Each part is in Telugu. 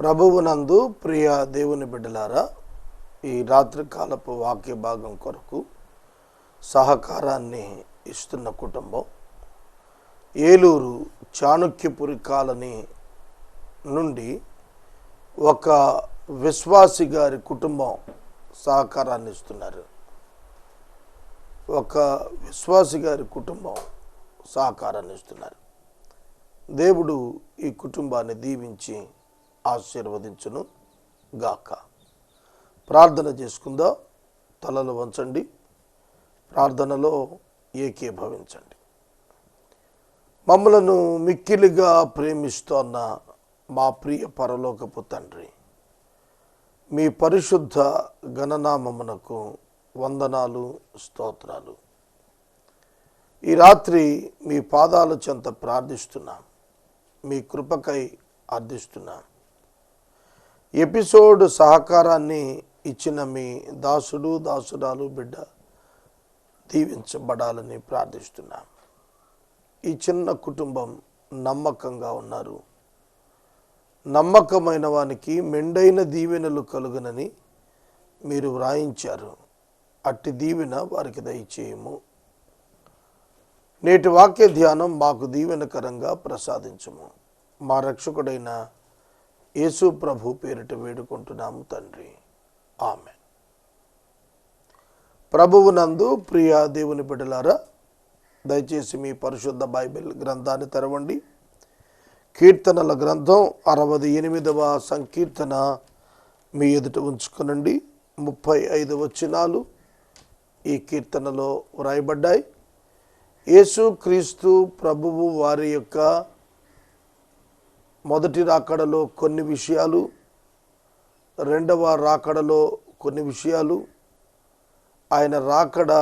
ప్రభువునందు ప్రియ దేవుని బిడ్డలారా ఈ రాత్రికాలపు వాక్య భాగం కొరకు సహకారాన్ని ఇస్తున్న కుటుంబం ఏలూరు చాణుక్యపురి కాలనీ నుండి ఒక విశ్వాసి గారి కుటుంబం సహకారాన్ని ఇస్తున్నారు. ఒక విశ్వాసి గారి కుటుంబం సహకారాన్ని ఇస్తున్నారు. దేవుడు ఈ కుటుంబాన్ని దీవించి ఆశీర్వదించును గాక. ప్రార్థన చేసుకుందా? తలలు వంచండి. ప్రార్థనలో ఏకీభవించండి. మమ్మలను మిక్కిలిగా ప్రేమిస్తోన్న మా ప్రియ పరలోకపు తండ్రి మీ పరిశుద్ధ గణనామమునకు వందనాలు స్తోత్రాలు. ఈ రాత్రి మీ పాదాల చెంత ప్రార్థిస్తున్నాం. మీ కృపకై అర్థిస్తున్నాం. ఎపిసోడ్ సహకారాన్ని ఇచ్చిన మీ దాసుడు దాసురాలు బిడ్డ దీవించబడాలని ప్రార్థిస్తున్నాం. ఈ చిన్న కుటుంబం నమ్మకంగా ఉన్నారు. నమ్మకమైన వానికి మెండైన దీవెనలు కలుగునని మీరు వ్రాయించారు. అట్టి దీవెన వారికి దయచేయము. నేటి వాక్య ధ్యానం మాకు దీవెనకరంగా ప్రసాదించము. మా రక్షకుడైన యేసు ప్రభు పేరిట వేడుకుంటున్నాము తండ్రి. ఆమె ప్రభువునందు ప్రియ దేవుని బిడ్డలారా దయచేసి మీ పరిశుద్ధ బైబిల్ గ్రంథాన్ని తెరవండి. కీర్తనల గ్రంథం అరవై ఎనిమిదవ సంకీర్తన మీ ఎదుట ఉంచుకునండి. ముప్పై ఐదు వచనాలు ఈ కీర్తనలో వ్రాయబడ్డాయి. యేసు క్రీస్తు ప్రభువు వారి యొక్క మొదటి రాకడలో కొన్ని విషయాలు రెండవ రాకడలో కొన్ని విషయాలు ఆయన రాకడ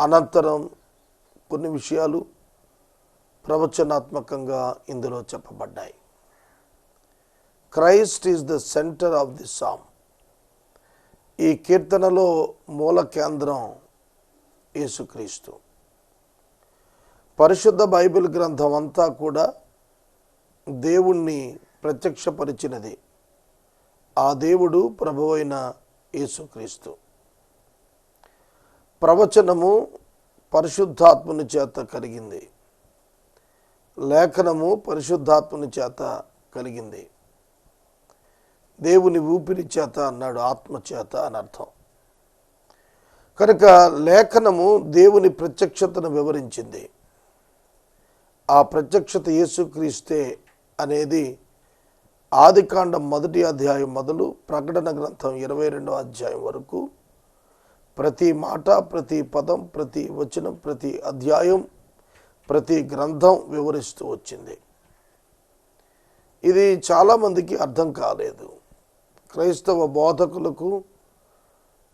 అనంతరం కొన్ని విషయాలు ప్రవచనాత్మకంగా ఇందులో చెప్పబడ్డాయి. Christ is the centre of the psalm. ఈ కీర్తనలో మూల కేంద్రం యేసుక్రీస్తు. పరిశుద్ధ బైబిల్ గ్రంథం అంతా కూడా దేవుణ్ణి ప్రత్యక్షపరిచినది. ఆ దేవుడు ప్రభువైన యేసుక్రీస్తు. ప్రవచనము పరిశుద్ధాత్మని చేత కలిగింది. లేఖనము పరిశుద్ధాత్మని చేత కలిగింది. దేవుని ఊపిరి చేత అన్నాడు ఆత్మ చేత అని అర్థం. కనుక లేఖనము దేవుని ప్రత్యక్షతను వివరించింది. ఆ ప్రత్యక్షత యేసుక్రీస్తే అనేది ఆదికాండం మొదటి అధ్యాయం మొదలు ప్రకటన గ్రంథం ఇరవై రెండో అధ్యాయం వరకు ప్రతి మాట ప్రతి పదం ప్రతి వచనం ప్రతి అధ్యాయం ప్రతి గ్రంథం వివరిస్తూ వచ్చింది. ఇది చాలామందికి అర్థం కాలేదు. క్రైస్తవ బోధకులకు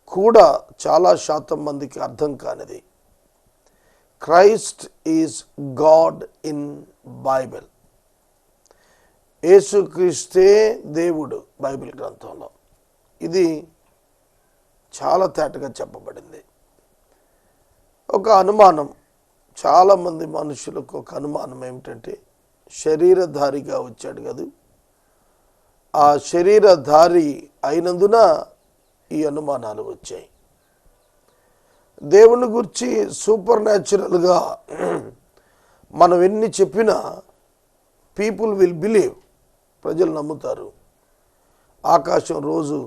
కూడా చాలా శాతం మందికి అర్థం కానిది. Christ is God in Bible. యేసుక్రీస్తే దేవుడు బైబిల్ గ్రంథంలో. ఇది చాలా తేటగా చెప్పబడింది. ఒక అనుమానం చాలామంది మనుషులకు ఒక అనుమానం ఏమిటంటే శరీరధారిగా వచ్చాడు కదా. ఆ శరీరధారి అయినందున ఈ అనుమానాలు వచ్చాయి. దేవుని గురించి సూపర్ న్యాచురల్గా మనం ఎన్ని చెప్పినా పీపుల్ విల్ బిలీవ్. ప్రజలు నమ్ముతారు. ఆకాశం రోజు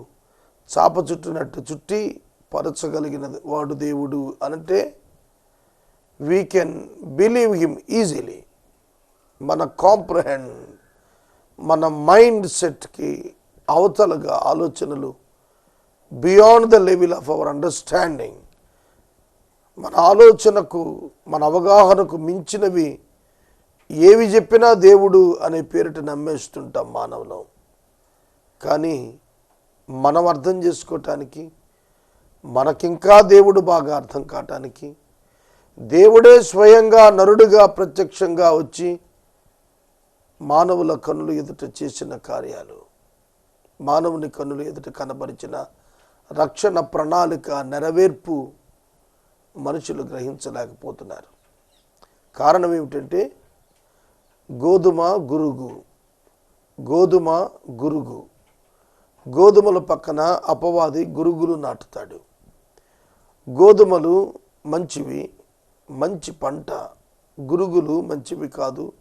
చాప చుట్టినట్టు చుట్టి పరచగలిగిన వాడు దేవుడు అనంటే we can believe him easily మన కాంప్రహెండ్ మన మైండ్ సెట్కి అవతలగా ఆలోచనలు beyond the level of our understanding. మన ఆలోచనకు మన అవగాహనకు మించినవి ఏవి చెప్పినా దేవుడు అనే పేరిట నమ్మేస్తుంటాం మానవులం. కానీ మనం అర్థం చేసుకోవటానికి మనకింకా దేవుడు బాగా అర్థం కావటానికి దేవుడే స్వయంగా నరుడుగా ప్రత్యక్షంగా వచ్చి మానవుల కన్నులు ఎదుట చేసిన కార్యాలు మానవుని కన్నులు ఎదుట కనబరిచిన రక్షణ ప్రణాళిక నెరవేర్పు మనుషులు గ్రహించలేకపోతున్నారు. కారణం ఏమిటంటే గోధుమ గురుగు. గోధుమ గురుగు. గోధుమల పక్కన అపవాది గురుగులు నాటుతాడు. గోధుమలు మంచివి మంచి పంట. గురుగులు మంచివి కాదు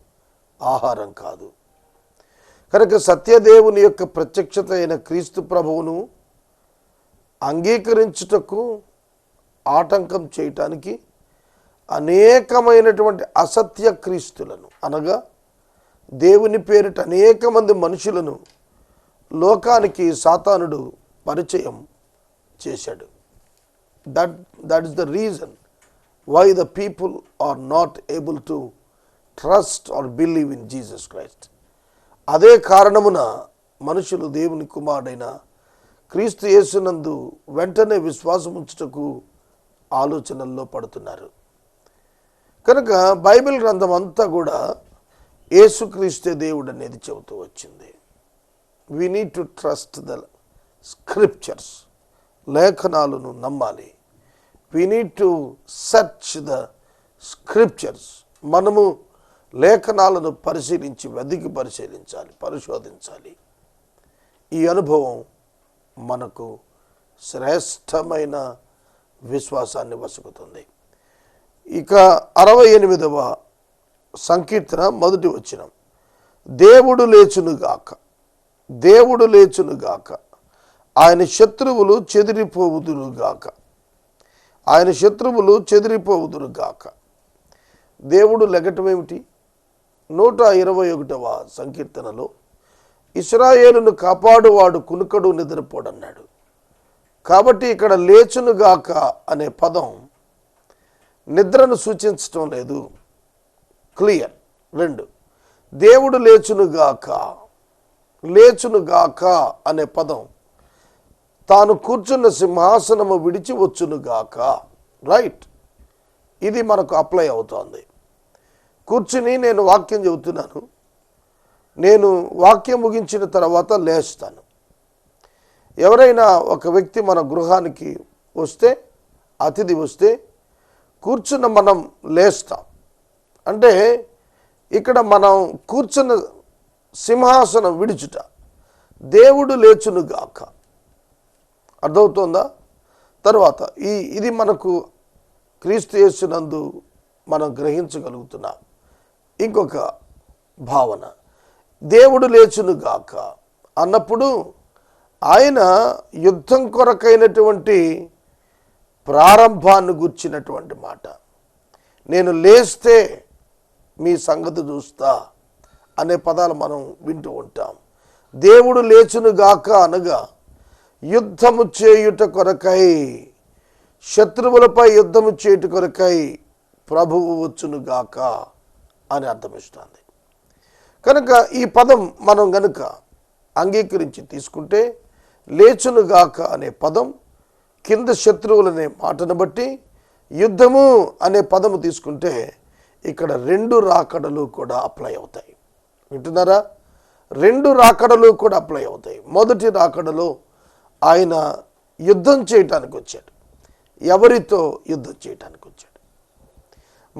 ఆహారం కాదు. కనుక సత్యదేవుని యొక్క ప్రత్యక్షత అయిన క్రీస్తు ప్రభువును అంగీకరించుటకు ఆటంకం చేయటానికి అనేకమైనటువంటి అసత్య క్రీస్తులను అనగా దేవుని పేరిట అనేక మంది మనుషులను లోకానికి సాతానుడు పరిచయం చేశాడు. That that is the reason why the people are not able to trust or believe in Jesus Christ అదే కారణమున మనుషులు దేవుని కుమారుడైన క్రీస్తు యేసునందు వెంటనే విశ్వాసం ఉంచుటకు ఆలోచనల్లో పడుతున్నారు. కనుక బైబిల్ గ్రంథం అంతా కూడా యేసుక్రీస్తే దేవుడు అనేది చెబుతూ వచ్చింది. We need to trust the scriptures లేఖనాలను నమ్మాలి. We need to search the scriptures మనము లేఖనాలను పరిశీలించి వెతికి పరిశీలించాలి పరిశోధించాలి. ఈ అనుభవం మనకు శ్రేష్టమైన విశ్వాసాన్ని వసుకుతుంది. ఇక అరవై ఎనిమిదవ సంకీర్తన మొదటి వచ్చిన దేవుడు లేచునుగాక దేవుడు లేచునుగాక ఆయన శత్రువులు చెదిరిపోవుదురుగాక ఆయన శత్రువులు చెదిరిపోవుదురుగాక దేవుడు లెగటమేమిటి? నూట ఇరవై ఒకటవ సంకీర్తనలో ఇస్రాయేలును కాపాడువాడు కునుకడు నిద్రపోడన్నాడు. కాబట్టి ఇక్కడ లేచునుగాక అనే పదం నిద్రను సూచించటం లేదు. క్లియర్. రెండు దేవుడు లేచునుగాక లేచునుగాక అనే పదం. తాను కూర్చున్న సింహాసనము విడిచి వచ్చునుగాక. రైట్. ఇది మనకు అప్లై అవుతోంది. కూర్చుని నేను వాక్యం చెబుతున్నాను. నేను వాక్యం ముగించిన తర్వాత లేస్తాను. ఎవరైనా ఒక వ్యక్తి మన గృహానికి వస్తే అతిథి వస్తే కూర్చున్న మనం లేస్తాం. అంటే ఇక్కడ మనం కూర్చున్న సింహాసనం విడుచుట. దేవుడు లేచునుగాక అర్థమవుతోందా? తర్వాత ఈ ఇది మనకు క్రీస్తు చేసినందు మనం గ్రహించగలుగుతున్నాం. ఇంకొక భావన. దేవుడు లేచునుగాక అన్నప్పుడు ఆయన యుద్ధం కొరకైనటువంటి ప్రారంభాన్ని గుర్చినటువంటి మాట. నేను లేస్తే మీ సంగతి చూస్తా అనే పదాలు మనం వింటూ ఉంటాం. దేవుడు లేచునుగాక అనగా యుద్ధము చేయుట కొరకై శత్రువులపై యుద్ధము చేయుట కొరకై ప్రభువు వచ్చునుగాక అని అర్థమిస్తుంది. కనుక ఈ పదం మనం గనుక అంగీకరించి తీసుకుంటే లేచునుగాక అనే పదం కింద శత్రువులనే మాటను బట్టి యుద్ధము అనే పదము తీసుకుంటే ఇక్కడ రెండు రాకడలు కూడా అప్లై అవుతాయి. వింటున్నారా? రెండు రాకడలు కూడా అప్లై అవుతాయి. మొదటి రాకడలో ఆయన యుద్ధం చేయటానికి వచ్చాడు. ఎవరితో యుద్ధం చేయటానికి వచ్చాడు?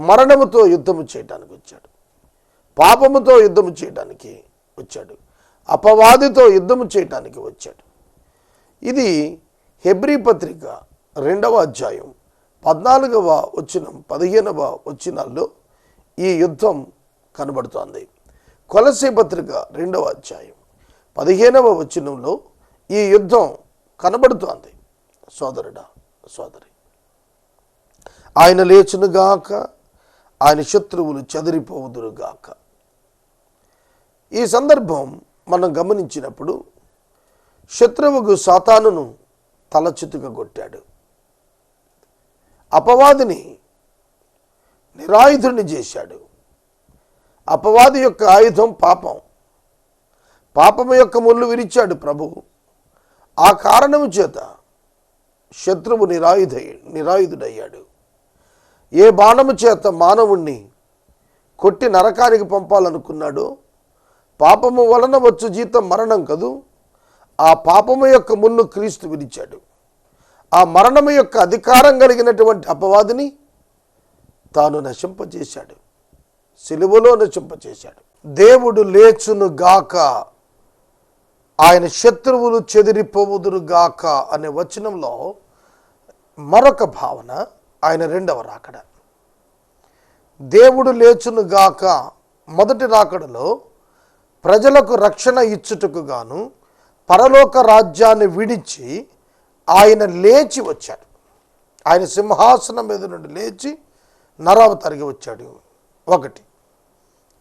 మరణముతో యుద్ధము చేయటానికి వచ్చాడు. పాపముతో యుద్ధము చేయటానికి వచ్చాడు. అపవాదితో యుద్ధము చేయటానికి వచ్చాడు. ఇది హెబ్రీ పత్రిక రెండవ అధ్యాయం పద్నాలుగవ వచ్చినం పదిహేనవ వచ్చినాల్లో ఈ యుద్ధం కనబడుతోంది. కొలసీ పత్రిక రెండవ అధ్యాయం పదిహేనవ వచనంలో ఈ యుద్ధం కనబడుతోంది. సోదరుడా సోదరి ఆయన లేచునుగాక ఆయన శత్రువులు చెదిరిపోవుదురుగాక ఈ సందర్భం మనం గమనించినప్పుడు శత్రువుకు సాతానును తలచితుగా కొట్టాడు. అపవాదిని నిరాయుధుని చేశాడు. అపవాది యొక్క ఆయుధం పాపం. పాపము యొక్క ముళ్ళు విరిచాడు ప్రభువు ఆ కారణము చేత శత్రువు నిరాయుధ నిరాయుధుడయ్యాడు. ఏ బాణము చేత మానవుణ్ణి కొట్టి నరకానికి పంపాలనుకున్నాడో పాపము వలన వచ్చు జీతం మరణం కదూ ఆ పాపము యొక్క ముళ్ళు క్రీస్తు విరిచాడు. ఆ మరణము యొక్క అధికారం కలిగినటువంటి అపవాదిని తాను నశింపజేశాడు. సిలువలో నశింపజేశాడు. దేవుడు లేచును గాక. ఆయన శత్రువులు చెదిరిపోవుదురు గాక అనే వచనంలో మరొక భావన ఆయన రెండవ రాకడ. దేవుడు లేచును గాక మొదటి రాకడలో ప్రజలకు రక్షణ ఇచ్చుటకు గాను పరలోక రాజ్యాన్ని విడిచి ఆయన లేచి వచ్చాడు. ఆయన సింహాసనం మీద నుండి లేచి నరావతరిగి వచ్చాడు. ఒకటి.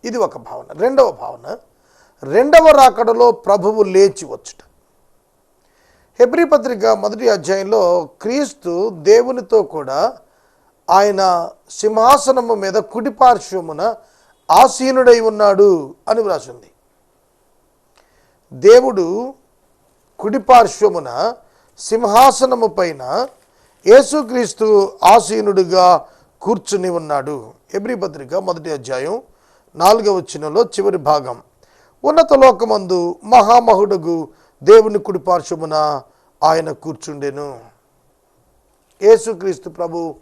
ఇది ఒక భావన. రెండవ భావన రెండవ రాకడలో ప్రభువు లేచి వచ్చుట. హెబ్రి పత్రిక మొదటి అధ్యాయంలో క్రీస్తు దేవునితో కూడా ఆయన సింహాసనము మీద కుడిపార్శ్వమున ఆసీనుడై ఉన్నాడు అని వ్రాసింది. దేవుడు కుడిపార్శ్వమున సింహాసనము పైన యేసుక్రీస్తు ఆసీనుడిగా కూర్చుని ఉన్నాడు. ఎబ్రి పత్రిక మొదటి అధ్యాయం నాలుగవ వచ్చినలో చివరి భాగం. ఉన్నత లోకమందు మహామహుడుగు దేవుని కుడిపార్శ్వమున ఆయన కూర్చుండెను. యేసుక్రీస్తు ప్రభు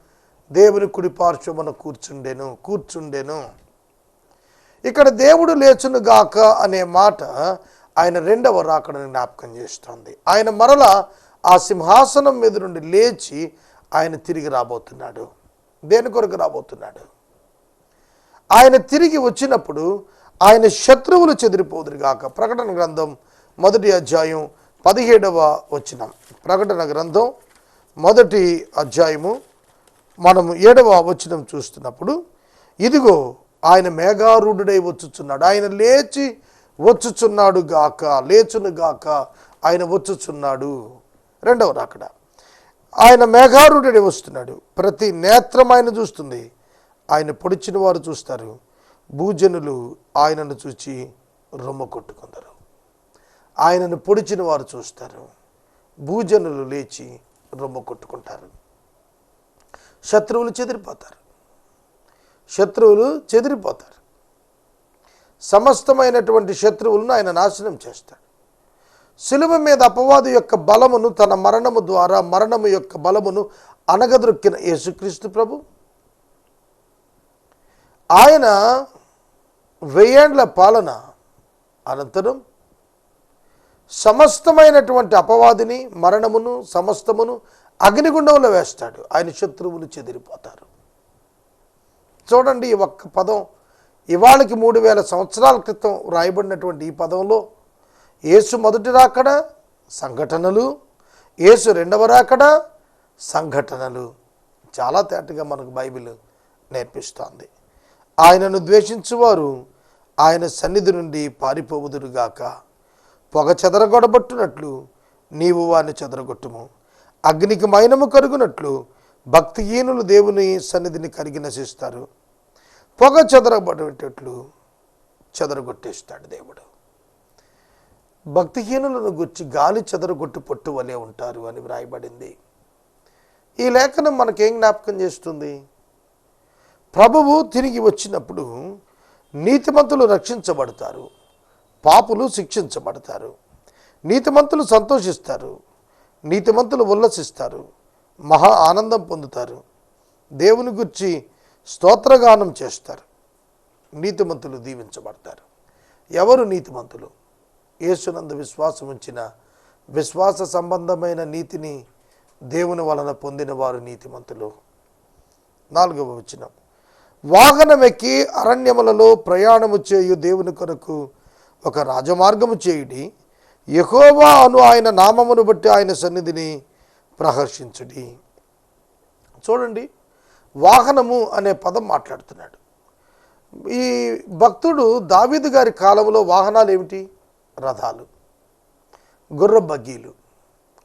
దేవుని కుడిపార్శ్వమున కూర్చుండెను కూర్చుండెను. ఇక్కడ దేవుడు లేచును గాక అనే మాట ఆయన రెండవ రాకడని జ్ఞాపకం చేస్తోంది. ఆయన మరల ఆ సింహాసనం మీద నుండి లేచి ఆయన తిరిగి రాబోతున్నాడు. దేని కొరకు రాబోతున్నాడు. ఆయన తిరిగి వచ్చినప్పుడు ఆయన శత్రువులు చెదిరిపోదురు గాక. ప్రకటన గ్రంథం మొదటి అధ్యాయం పదిహేడవ వచనం. ప్రకటన గ్రంథం మొదటి అధ్యాయము మనము ఏడవ వచనం చూస్తున్నప్పుడు ఇదిగో ఆయన మేఘారూఢుడై వచ్చుచున్నాడు. ఆయన లేచి వచ్చుచున్నాడు గాక లేచును గాక ఆయన వచ్చుచున్నాడు. రెండవ అక్కడ ఆయన మేఘారుడై వస్తున్నాడు. ప్రతి నేత్రం ఆయన చూస్తుంది. ఆయన పొడిచిన వారు చూస్తారు. భూజనులు ఆయనను చూచి రొమ్మ కొట్టుకుందరు. ఆయనను పొడిచిన వారు చూస్తారు. భూజనులు లేచి రొమ్మ కొట్టుకుంటారు. శత్రువులు చెదిరిపోతారు. శత్రువులు చెదిరిపోతారు. సమస్తమైనటువంటి శత్రువులను ఆయన నాశనం చేస్తాడు. శిలువ మీద అపవాదు యొక్క బలమును తన మరణము ద్వారా మరణము యొక్క బలమును అనగదొక్కిన యేసుక్రీస్తు ప్రభు. ఆయన వెయ్యేండ్ల పాలన అనంతరం సమస్తమైనటువంటి అపవాదిని మరణమును సమస్తమును అగ్నిగుండంలో వేస్తాడు. ఆయన శత్రువులు చెదిరిపోతారు. చూడండి ఈ ఒక్క పదం ఇవాళకి మూడు వేల సంవత్సరాల క్రితం రాయబడినటువంటి ఈ పదంలో యేసు మొదటి రాకడ సంఘటనలు యేసు రెండవ రాకడ సంఘటనలు. చాలా తేటగా మనకు బైబిల్ నేర్పిస్తోంది. ఆయనను ద్వేషించువారు ఆయన సన్నిధి నుండి పారిపోవుదురుగాక. పొగ చెదరగొడబట్టునట్లు నీవు వారిని చెదరగొట్టుము. అగ్నికి మైనము కరుగునట్లు భక్తిహీనులు దేవుని సన్నిధిని కరిగి నశిస్తారు. పొగ చెదరబడేటట్లు చెదరగొట్టేస్తాడు దేవుడు. భక్తిహీనులను గుర్చి గాలి చెదరగొట్టు పొట్టు వలె ఉంటారు అని వ్రాయబడింది. ఈ లేఖనం మనకేం జ్ఞాపకం చేస్తుంది? ప్రభువు తిరిగి వచ్చినప్పుడు నీతిమంతులు రక్షించబడతారు పాపులు శిక్షించబడతారు నీతిమంతులు సంతోషిస్తారు నీతిమంతులు ఉల్లసిస్తారు మహా ఆనందం పొందుతారు దేవుని గురించి స్తోత్రగానం చేస్తారు నీతిమంతులు దీవించబడతారు. ఎవరు నీతిమంతులు? యేసునందు విశ్వాసం ఉంచిన విశ్వాస సంబంధమైన నీతిని దేవుని వలన పొందిన వారు నీతిమంతులు. నాలుగవ వచనం. వాహనమెక్కి అరణ్యములలో ప్రయాణము చేయు దేవుని కొరకు ఒక రాజమార్గము చేయుడి. ఎహోవా అను ఆయన నామమును బట్టి ఆయన సన్నిధిని ప్రహర్షించుడి. చూడండి వాహనము అనే పదం మాట్లాడుతున్నాడు. ఈ భక్తుడు దావీదు గారి కాలంలో వాహనాలు ఏమిటి? రథాలు గుర్ర బగ్గీలు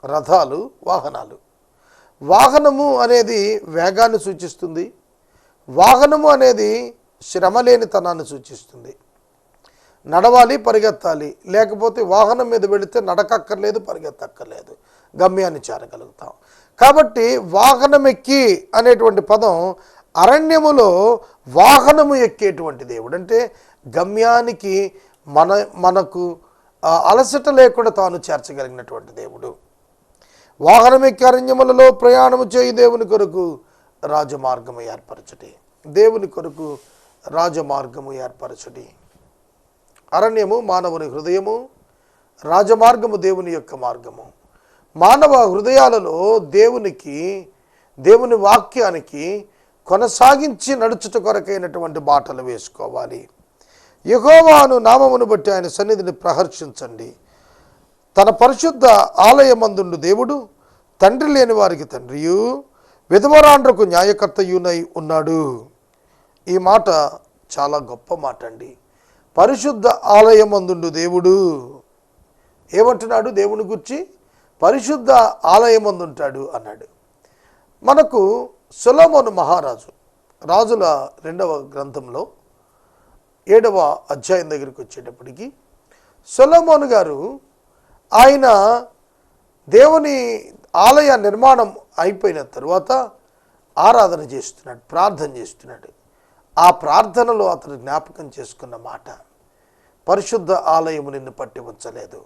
రథాలు వాహనాలు. వాహనము అనేది వేగాన్ని సూచిస్తుంది. వాహనము అనేది శ్రమ లేనితనాన్ని సూచిస్తుంది. నడవాలి పరిగెత్తాలి. లేకపోతే వాహనం మీద వెళితే నడకక్కర్లేదు పరిగెత్తక్కర్లేదు. గమ్యాన్ని చేరగలుగుతాం. కాబట్టి వాహనం ఎక్కి అనేటువంటి పదం అరణ్యములో వాహనము ఎక్కేటువంటి దేవుడు. అంటే గమ్యానికి మన మనకు అలసట లేకుండా తాను చేర్చగలిగినటువంటి దేవుడు. వాహనం అరణ్యములలో ప్రయాణము చేయి దేవుని కొరకు రాజమార్గము ఏర్పరచటి దేవుని కొరకు రాజమార్గము ఏర్పరచటి అరణ్యము మానవుని హృదయము రాజమార్గము దేవుని యొక్క మార్గము. మానవ హృదయాలలో దేవునికి దేవుని వాక్యానికి కొనసాగించి నడుచుట కొరకైనటువంటి బాటలు వేసుకోవాలి. యహోవాను నామమును బట్టి ఆయన సన్నిధిని ప్రహర్షించండి. తన పరిశుద్ధ ఆలయమందుండు దేవుడు తండ్రి లేని వారికి తండ్రియు విధవరాండ్రకు న్యాయకర్తయునై ఉన్నాడు. ఈ మాట చాలా గొప్ప మాట అండి పరిశుద్ధ ఆలయమందుండు దేవుడు. ఏమంటున్నాడు దేవుని గురించి? పరిశుద్ధ ఆలయమందుంటాడు అన్నాడు. మనకు సులమోను మహారాజు రాజుల రెండవ గ్రంథంలో ఏడవ అధ్యాయం దగ్గరికి వచ్చేటప్పటికి సొలమోన్ గారు ఆయన దేవుని ఆలయ నిర్మాణం అయిపోయిన తర్వాత ఆరాధన చేస్తున్నాడు ప్రార్థన చేస్తున్నాడు. ఆ ప్రార్థనలో అతను జ్ఞాపకం చేసుకున్న మాట పరిశుద్ధ ఆలయము నిన్ను పట్టి ఉంచలేదు.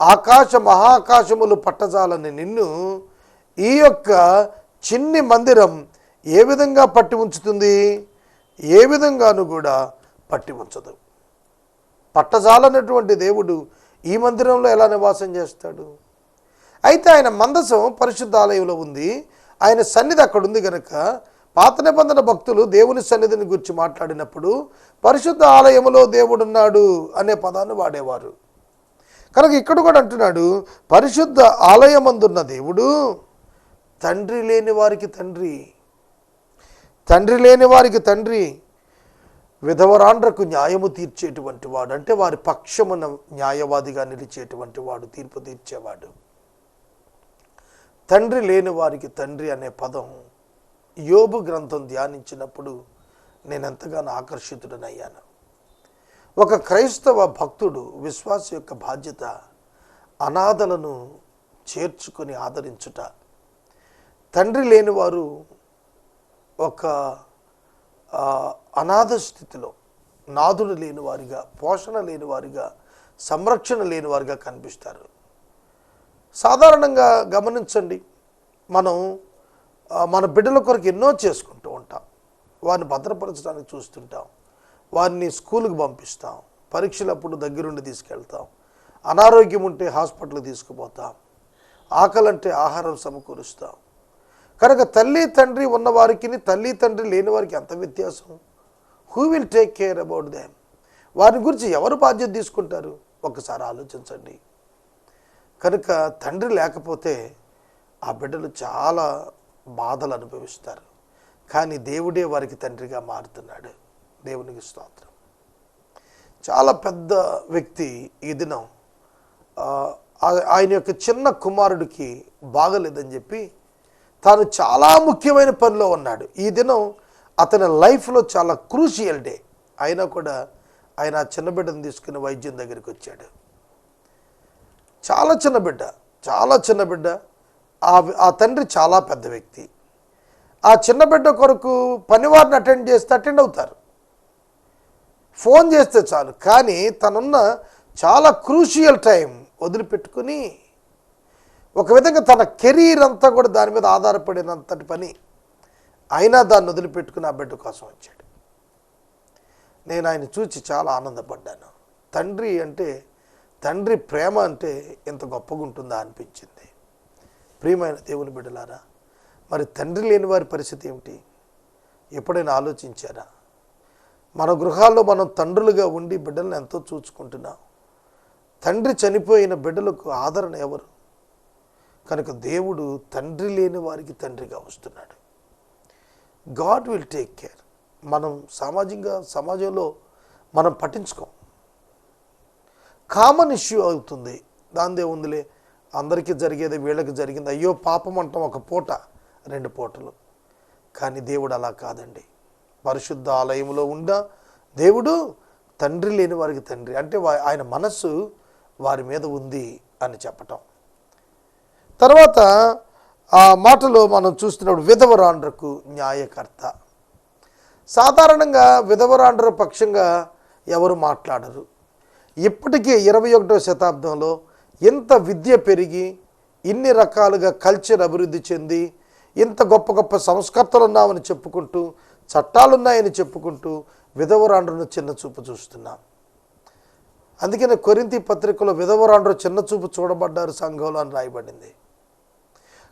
ఆకాశ మహాకాశములు పట్టజాలని నిన్ను ఈ యొక్క చిన్ని మందిరం ఏ విధంగా పట్టి ఉంచుతుంది? ఏ విధంగాను కూడా పట్టి ఉంచదు పట్టజాలన్నటువంటి దేవుడు ఈ మందిరంలో ఎలా నివాసం చేస్తాడు? అయితే ఆయన మందసం పరిశుద్ధ ఆలయంలో ఉంది. ఆయన సన్నిధి అక్కడ ఉంది కనుక పాత నిబంధన భక్తులు దేవుని సన్నిధిని గురించి మాట్లాడినప్పుడు పరిశుద్ధ ఆలయములో దేవుడున్నాడు అనే పదాన్ని వాడేవారు. కనుక ఇక్కడ కూడా అంటున్నాడు పరిశుద్ధ ఆలయమందున్న దేవుడు తండ్రి లేని వారికి తండ్రి. తండ్రి లేని వారికి తండ్రి విధవరాండ్రకు న్యాయము తీర్చేటువంటి వాడు అంటే వారి పక్షమున న్యాయవాదిగా నిలిచేటువంటి వాడు తీర్పు తీర్చేవాడు. తండ్రి లేని వారికి తండ్రి అనే పదం యోబు గ్రంథం ధ్యానించినప్పుడు నేను ఎంతగానో ఆకర్షితుడనయ్యాను. ఒక క్రైస్తవ భక్తుడు విశ్వాస యొక్క బాధ్యత అనాథలను చేర్చుకొని ఆదరించుట. తండ్రి లేనివారు ఒక అనాథ స్థితిలో నాదుడు లేని వారిగా పోషణ లేని వారిగా సంరక్షణ లేని వారిగా కనిపిస్తారు. సాధారణంగా గమనించండి మనం మన బిడ్డల కొరకు ఎన్నో చేసుకుంటూ ఉంటాం. వారిని భద్రపరచడానికి చూస్తుంటాం. వారిని స్కూల్కి పంపిస్తాం. పరీక్షలప్పుడు దగ్గరుండి తీసుకెళ్తాం. అనారోగ్యం ఉంటే హాస్పిటల్కి తీసుకుపోతాం. ఆకలంటే ఆహారం సమకూరుస్తాం. కనుక తల్లి తండ్రి ఉన్నవారికి తల్లి తండ్రి లేని వారికి ఎంత వ్యత్యాసం? Who will take care about them వారి గురించి ఎవరు బాధ్యత తీసుకుంటారు? ఒకసారి ఆలోచించండి. కనుక తండ్రి లేకపోతే ఆ బిడ్డలు చాలా బాధలు అనుభవిస్తారు. కానీ దేవుడే వారికి తండ్రిగా మారుతున్నాడు. దేవునికి స్తోత్రం. చాలా పెద్ద వ్యక్తి ఈ దినం ఆ- ఆయన యొక్క చిన్న కుమారుడికి బాగలేదని చెప్పి తాను చాలా ముఖ్యమైన పనిలో ఉన్నాడు. ఈ దినం అతని లైఫ్లో చాలా క్రూషియల్ డే అయినా కూడా ఆయన చిన్న బిడ్డను తీసుకుని వైద్యం దగ్గరికి వచ్చాడు. చాలా చిన్న బిడ్డ చాలా చిన్న బిడ్డ. ఆ ఆ తండ్రి చాలా పెద్ద వ్యక్తి. ఆ చిన్న బిడ్డ కొరకు పనివారిని అటెండ్ చేస్తే అటెండ్ అవుతారు. ఫోన్ చేస్తే చాలు. కానీ తనున్న చాలా క్రూషియల్ టైం వదిలిపెట్టుకుని ఒక విధంగా తన కెరీర్ అంతా కూడా దాని మీద ఆధారపడినంతటి పని అయినా దాన్ని వదిలిపెట్టుకుని ఆ బిడ్డ కోసం వచ్చాడు. నేను ఆయన చూసి చాలా ఆనందపడ్డాను. తండ్రి అంటే తండ్రి ప్రేమ అంటే ఎంత గొప్పగా ఉంటుందా అనిపించింది. ప్రియమైన దేవుని బిడ్డలారా మరి తండ్రి లేని వారి పరిస్థితి ఏమిటి? ఎప్పుడైనా ఆలోచించారా? మన గృహాల్లో మనం తండ్రులుగా ఉండి బిడ్డలను ఎంతో చూసుకుంటున్నాం తండ్రి చనిపోయిన బిడ్డలకు ఆదరణ ఎవరు? కనుక దేవుడు తండ్రి లేని వారికి తండ్రిగా వస్తున్నాడు. గాడ్ విల్ టేక్ కేర్ మనం సామాజికంగా సమాజంలో మనం పట్టించుకోం. కామన్ ఇష్యూ అవుతుంది. దాందే ఉందిలే అందరికీ జరిగేది వీళ్ళకి జరిగింది. అయ్యో పాపం అంటాం ఒక పూట రెండు పూటలు. కానీ దేవుడు అలా కాదండి. పరిశుద్ధ ఆలయంలో ఉండ దేవుడు తండ్రి లేని వారికి తండ్రి. అంటే ఆయన మనస్సు వారి మీద ఉంది అని చెప్పటం. తర్వాత ఆ మాటలో మనం చూస్తున్నప్పుడు విధవరాండ్రకు న్యాయకర్త. సాధారణంగా విధవరాండ్ర పక్షంగా ఎవరు మాట్లాడరు. ఇప్పటికే ఇరవై ఒకటో శతాబ్దంలో ఇంత విద్య పెరిగి ఇన్ని రకాలుగా కల్చర్ అభివృద్ధి చెంది ఇంత గొప్ప గొప్ప సంస్కర్తలు ఉన్నామని చెప్పుకుంటూ చట్టాలున్నాయని చెప్పుకుంటూ విధవరాండ్రను చిన్న చూపు చూస్తున్నాం. అందుకనే కొరింతి పత్రికలో విధవరాండ్రు చిన్న చూపు చూడబడ్డారు సంఘంలో అని రాయబడింది.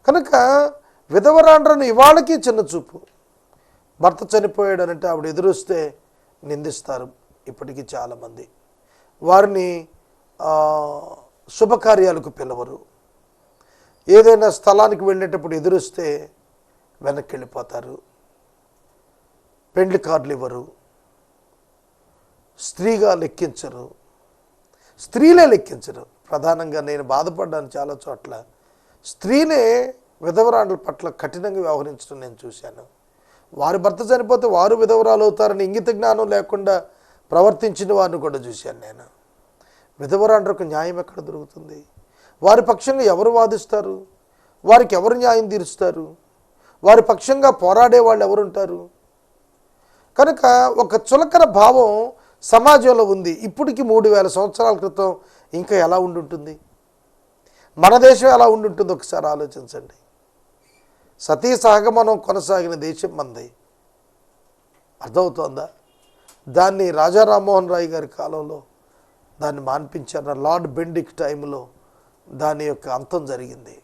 కనుక విధవరాండ్రను ఇవాళకి చిన్న చూపు. భర్త చనిపోయాడు అంటే ఆవిడ ఎదురొస్తే నిందిస్తారు ఇప్పటికీ చాలామంది. వారిని శుభకార్యాలకు పిలవరు. ఏదైనా స్థలానికి వెళ్ళేటప్పుడు ఎదురొస్తే వెనక్కి వెళ్ళిపోతారు పెండ్లి కార్డులు ఇవ్వరు స్త్రీగా లెక్కించరు. స్త్రీలే లెక్కించరు. ప్రధానంగా నేను బాధపడ్డాను చాలా చోట్ల. స్త్రీనే విధవరాండ్ల పట్ల కఠినంగా వ్యవహరించడం నేను చూశాను. వారి భర్త చనిపోతే వారు విధవరాలు అవుతారని ఇంగిత జ్ఞానం లేకుండా ప్రవర్తించిన వారిని కూడా చూశాను నేను. విధవరాండ్రకు న్యాయం ఎక్కడ దొరుకుతుంది? వారి పక్షంగా ఎవరు వాదిస్తారు? వారికి ఎవరు న్యాయం తీరుస్తారు? వారి పక్షంగా పోరాడే వాళ్ళు ఎవరుంటారు? కనుక ఒక చులకన భావం సమాజంలో ఉంది. ఇప్పటికి మూడు వేల సంవత్సరాల క్రితం ఇంకా ఎలా ఉండుంటుంది? మన దేశం ఎలా ఉండుంటుంది. ఒకసారి ఆలోచించండి. సతీ సహగమనం కొనసాగిన దేశం మంది. అర్థమవుతోందా? దాన్ని రాజా రామ్మోహన్ రాయ్ గారి కాలంలో దాన్ని మాన్పించారు లార్డ్ బెండిక్ టైంలో దాని యొక్క అంతం జరిగింది.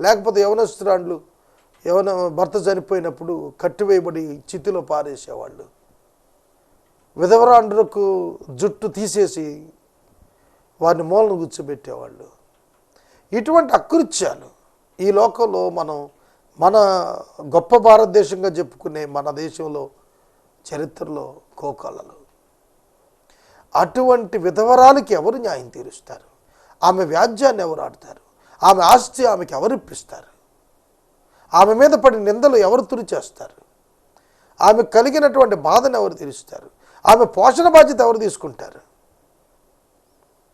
లేకపోతే యవనస్తురాండ్లు యవన భర్త చనిపోయినప్పుడు కట్టివేయబడి చితిలో పారేసేవాళ్ళు. విధవరాండ్రకు జుట్టు తీసేసి వారిని మూలను కూర్చోబెట్టేవాళ్ళు. ఇటువంటి అకృత్యాలు ఈ లోకంలో మనం మన గొప్ప భారతదేశంగా చెప్పుకునే మన దేశంలో చరిత్రలో కోకాలలు అటువంటి విధవరాలకి ఎవరు న్యాయం తీరుస్తారు? ఆమె వ్యాజ్యాన్ని ఎవరు ఆడతారు? ఆమె ఆస్తి ఆమెకి ఎవరు ఇప్పిస్తారు? ఆమె మీద పడిన నిందలు ఎవరు తురిచేస్తారు? ఆమె కలిగినటువంటి బాధను ఎవరు తీరుస్తారు? ఆమె పోషణ బాధ్యత ఎవరు తీసుకుంటారు?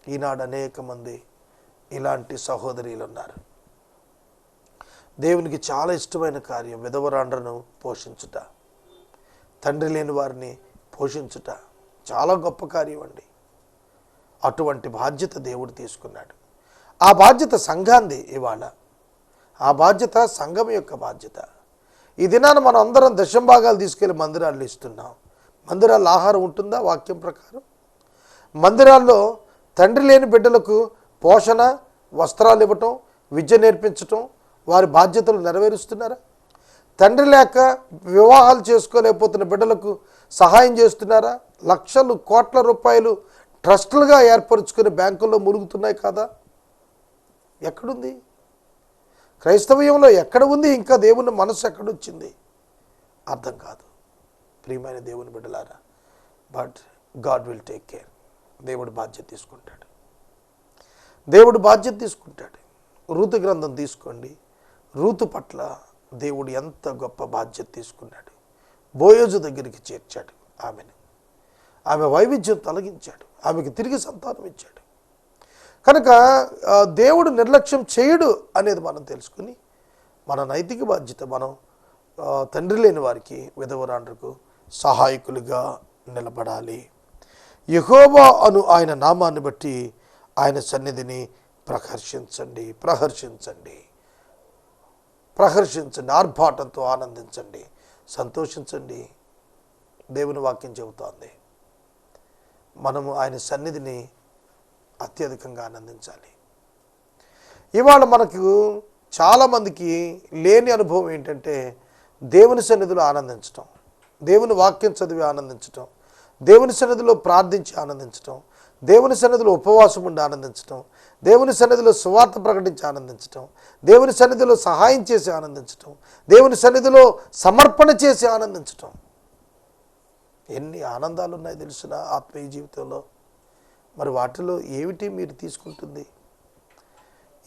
ఈనాడు అనేక మంది ఇలాంటి సహోదరులు ఉన్నారు దేవునికి చాలా ఇష్టమైన కార్యం విధవరాండ్రను పోషించుట. తండ్రి లేని వారిని పోషించుట చాలా గొప్ప కార్యం అండి. అటువంటి బాధ్యత దేవుడు తీసుకున్నాడు. ఆ బాధ్యత సంఘాంది ఇవాళ. ఆ బాధ్యత సంఘం యొక్క బాధ్యత. ఈ దినాన మనం అందరం దశంభాగాలు తీసుకెళ్ళి మందిరాల్లో ఇస్తున్నాం. మందిరాల్లో ఆహారం ఉంటుందా వాక్యం ప్రకారం? మందిరాల్లో తండ్రి లేని బిడ్డలకు పోషణ వస్త్రాలు ఇవ్వటం విద్య నేర్పించటం వారి బాధ్యతలు నెరవేరుస్తున్నారా? తండ్రి లేక వివాహాలు చేసుకోలేకపోతున్న బిడ్డలకు సహాయం చేస్తున్నారా? లక్షలు కోట్ల రూపాయలు ట్రస్టులుగా ఏర్పరచుకుని బ్యాంకుల్లో మురుగుతున్నాయి కదా? ఎక్కడుంది? క్రైస్తవ్యంలో ఎక్కడ ఉంది? ఇంకా దేవుని మనసు ఎక్కడొచ్చింది? అర్థం కాదు. ప్రియమైన దేవుని బిడ్డలారా but God will take care. దేవుడు బాధ్యత తీసుకుంటాడు. దేవుడు బాధ్యత తీసుకుంటాడు. రూతు గ్రంథం తీసుకోండి. రూతు పట్ల దేవుడు ఎంత గొప్ప బాధ్యత తీసుకున్నాడు. బోయోజు దగ్గరికి చేర్చాడు ఆమెను. ఆమె వైవిధ్యం తొలగించాడు. ఆమెకు తిరిగి సంతానం ఇచ్చాడు. కనుక దేవుడు నిర్లక్ష్యం చేయడు అనేది మనం తెలుసుకుని మన నైతిక బాధ్యత మనం తండ్రి లేని వారికి విధవరాండ్రకు సహాయకులుగా నిలబడాలి. యహోబా అను ఆయన నామాన్ని బట్టి ఆయన సన్నిధిని ప్రహర్షించండి ప్రహర్షించండి. ప్రహర్షించండి ఆర్భాటంతో ఆనందించండి సంతోషించండి. దేవుని వాక్యం చెబుతోంది. మనము ఆయన సన్నిధిని అత్యధికంగా ఆనందించాలి. ఇవాళ మనకు చాలామందికి లేని అనుభవం ఏంటంటే దేవుని సన్నిధిలో ఆనందించటం దేవుని వాక్యం చదివి ఆనందించటం దేవుని సన్నిధిలో ప్రార్థించి ఆనందించటం దేవుని సన్నిధిలో ఉపవాసం ఉండి ఆనందించటం దేవుని సన్నిధిలో సువార్త ప్రకటించి ఆనందించటం దేవుని సన్నిధిలో సహాయం చేసి ఆనందించటం దేవుని సన్నిధిలో సమర్పణ చేసి ఆనందించటం. ఎన్ని ఆనందాలు ఉన్నాయి తెలిసిన ఆత్మీయ జీవితంలో? మరి వాటిలో ఏమిటి మీరు తీసుకుంటుంది?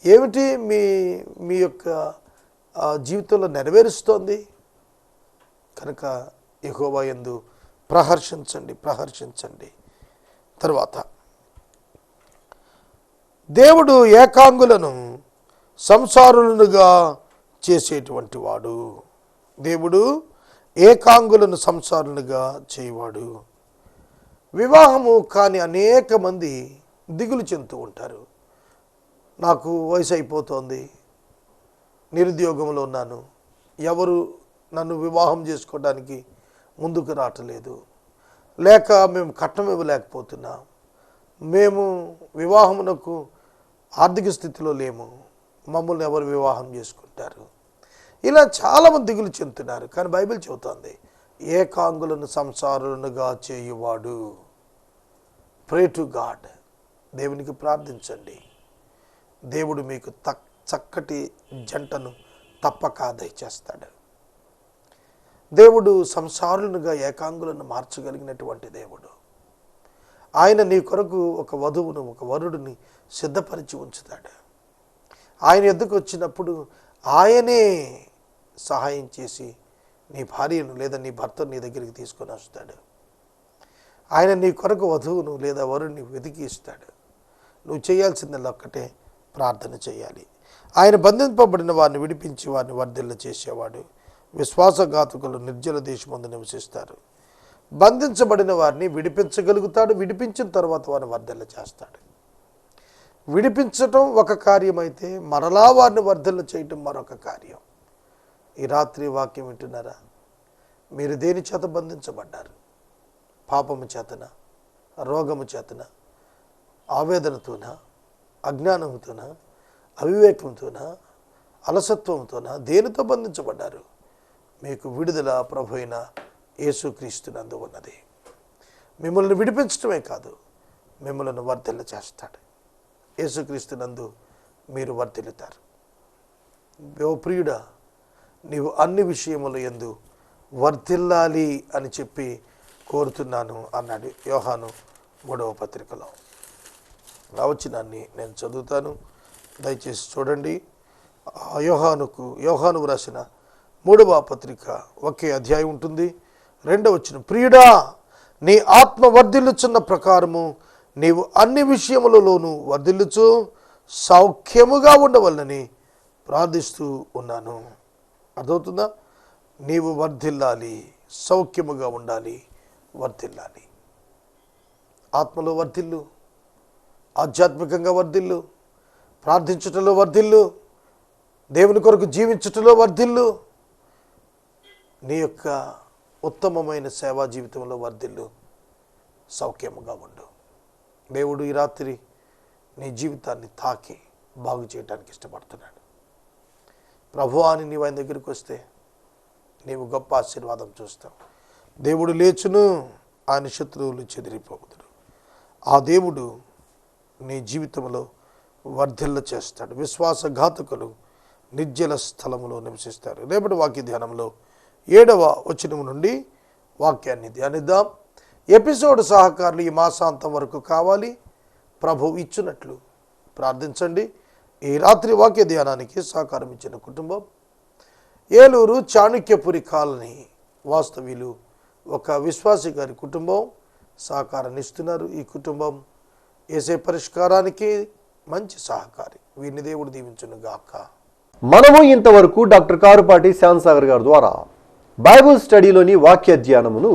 ఏమిటి మీ మీ యొక్క జీవితంలో నెరవేరుస్తోంది? కనుక ఎగోవా యందు ప్రహర్షించండి ప్రహర్షించండి. తర్వాత దేవుడు ఏకాంగులను సంసారులనుగా చేసేటువంటి వాడు. దేవుడు ఏకాంగులను సంసారులుగా చేయవాడు. వివాహము కాని అనేక మంది దిగులు చెందుతూ ఉంటారు. నాకు వయసు అయిపోతోంది. నిరుద్యోగంలో ఉన్నాను. ఎవరు నన్ను వివాహం చేసుకోవడానికి ముందుకు రావట్లేదు. లేక మేము కట్నం ఇవ్వలేకపోతున్నాం. మేము వివాహమునకు ఆర్థిక స్థితిలో లేము. మమ్మల్ని ఎవరు వివాహం చేసుకుంటారు? ఇలా చాలామంది దిగులు చెందుతున్నారు. కానీ బైబిల్ చెబుతోంది ఏకాంగులను సంసారులనుగా చేయువాడు. ప్రే టు గాడ్ దేవునికి ప్రార్థించండి. దేవుడు మీకు తక్ చక్కటి జంటను తప్పక దయచేస్తాడు. దేవుడు సంసారులుగా ఏకాంగులను మార్చగలిగినటువంటి దేవుడు. ఆయన నీ కొరకు ఒక వధువును ఒక వరుడిని సిద్ధపరిచి ఉంచుతాడు. ఆయన ఎద్దుకు వచ్చినప్పుడు ఆయనే సహాయం చేసి నీ భార్యను లేదా నీ భర్తను నీ దగ్గరికి తీసుకొని వస్తాడు. ఆయన నీ కొరకు వధువును లేదా వరుణ్ణి వెతికి ఇస్తాడు. నువ్వు చేయాల్సిందల్లా ఒక్కటే ప్రార్థన చేయాలి. ఆయన బంధింపబడిన వారిని విడిపించి వారిని వర్ధిల్ల చేసేవాడు. విశ్వాసఘాతకులు నిర్జల దేశమందు నివసిస్తారు. బంధించబడిన వారిని విడిపించగలుగుతాడు. విడిపించిన తర్వాత వారిని వర్ధిల్ల చేస్తాడు. విడిపించటం ఒక కార్యమైతే మరలా వారిని వర్ధిల్ల చేయటం మరొక కార్యం. ఈ రాత్రి వాక్యం వింటున్నారా? మీరు దేని చేత బంధించబడ్డారు? పాపము చేతన రోగము చేతన ఆవేదనతోన అజ్ఞానంతోన అవివేకంతోన అలసత్వంతోన దేనితో బంధించబడ్డారు? మీకు విడుదల ప్రభు అయిన యేసుక్రీస్తునందు ఉన్నది. మిమ్మల్ని విడిపించడమే కాదు మిమ్మల్ని వర్ధిల్ల చేస్తాడు. యేసుక్రీస్తునందు మీరు వర్ధిల్లుతారు. ఓ ప్రియుడా నీవు అన్ని విషయముల ఎందు వర్ధిల్లాలి అని చెప్పి కోరుతున్నాను అన్నాడు యోహాను మూడవ పత్రికలో. ఆ వచనాన్ని నేను చదువుతాను. దయచేసి చూడండి. ఆ యోహానుకు యోహాను రాసిన మూడవ పత్రిక ఒకే అధ్యాయం ఉంటుంది. రెండవ వచ్చిన ప్రియుడా నీ ఆత్మ వర్ధిల్లుచున్న ప్రకారము నీవు అన్ని విషయములలోనూ వర్ధిల్లుచు సౌఖ్యముగా ఉండవలనని ప్రార్థిస్తూ ఉన్నాను. అర్థమవుతుందా? నీవు వర్ధిల్లాలి సౌఖ్యముగా ఉండాలి వర్ధిల్లాలి. ఆత్మలో వర్ధిల్లు ఆధ్యాత్మికంగా వర్ధిల్లు ప్రార్థించటంలో వర్ధిల్లు దేవుని కొరకు జీవించుటలో వర్ధిల్లు నీ యొక్క ఉత్తమమైన సేవా జీవితంలో వర్ధిల్లు సౌఖ్యముగా ఉండు. దేవుడు ఈ రాత్రి నీ జీవితాన్ని తాకి బాగు చేయడానికి ఇష్టపడుతున్నాడు. ప్రభు అని నీవు ఆయన దగ్గరికి వస్తే నీవు గొప్ప ఆశీర్వాదం చూస్తావు. దేవుడు లేచును ఆయన శత్రువులు చెదిరిపోతుడు ఆ దేవుడు నీ జీవితంలో వర్ధిల్ల చేస్తాడు. విశ్వాసఘాతకులు నిర్జల స్థలములో నివసిస్తారు. రేపటి వాక్య ధ్యానంలో ఏడవ వచనం నుండి వాక్యాన్ని ధ్యానిద్దాం. ఎపిసోడ్ సహకారులు ఈ మాసాంతం వరకు కావాలి. ప్రభు ఇచ్చినట్లు ప్రార్థించండి. ఈ రాత్రి వాక్య ధ్యానానికి సహకారం ఇచ్చిన కుటుంబం ఏలూరు చాణక్యపురి కాలనీ వాస్తవ్యులు ఒక విశ్వాసి గారి కుటుంబం సహకారాన్ని ఇస్తున్నారు. ఈ కుటుంబం వేసే పరిష్కారానికి మంచి సహకారి. వీరిని దేవుడు దీవించును గాక. మనము ఇంతవరకు డాక్టర్ కారుపాటి శ్యాన్సాగర్ గారి ద్వారా బైబుల్ స్టడీలోని వాక్య ధ్యానమును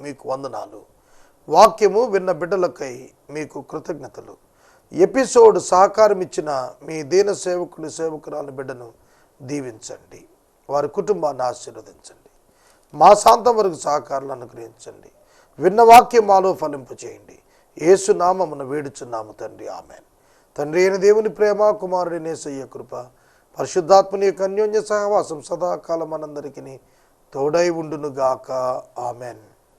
మీకు వందనాలు. వాక్యము విన్న బిడ్డలకై మీకు కృతజ్ఞతలు. ఎపిసోడ్ సహకారం ఇచ్చిన మీ దీన సేవకుని సేవకురాలు బిడ్డను దీవించండి. వారి కుటుంబాన్ని ఆశీర్వదించండి. మా శాంతం వరకు సహకారాలు అనుగ్రహించండి. విన్న వాక్యం మాలో ఫలింపు చేయండి. ఏసునామమును వేడుచున్నాము తండ్రి. ఆమె తండ్రి అయిన దేవుని ప్రేమ కుమారుడి నేసయ్య కృప పరిశుద్ధాత్మని యొక్క అన్యోన్య సహవాసం సదాకాలం మనందరికీ తోడై ఉండునుగాక. ఆమెన్.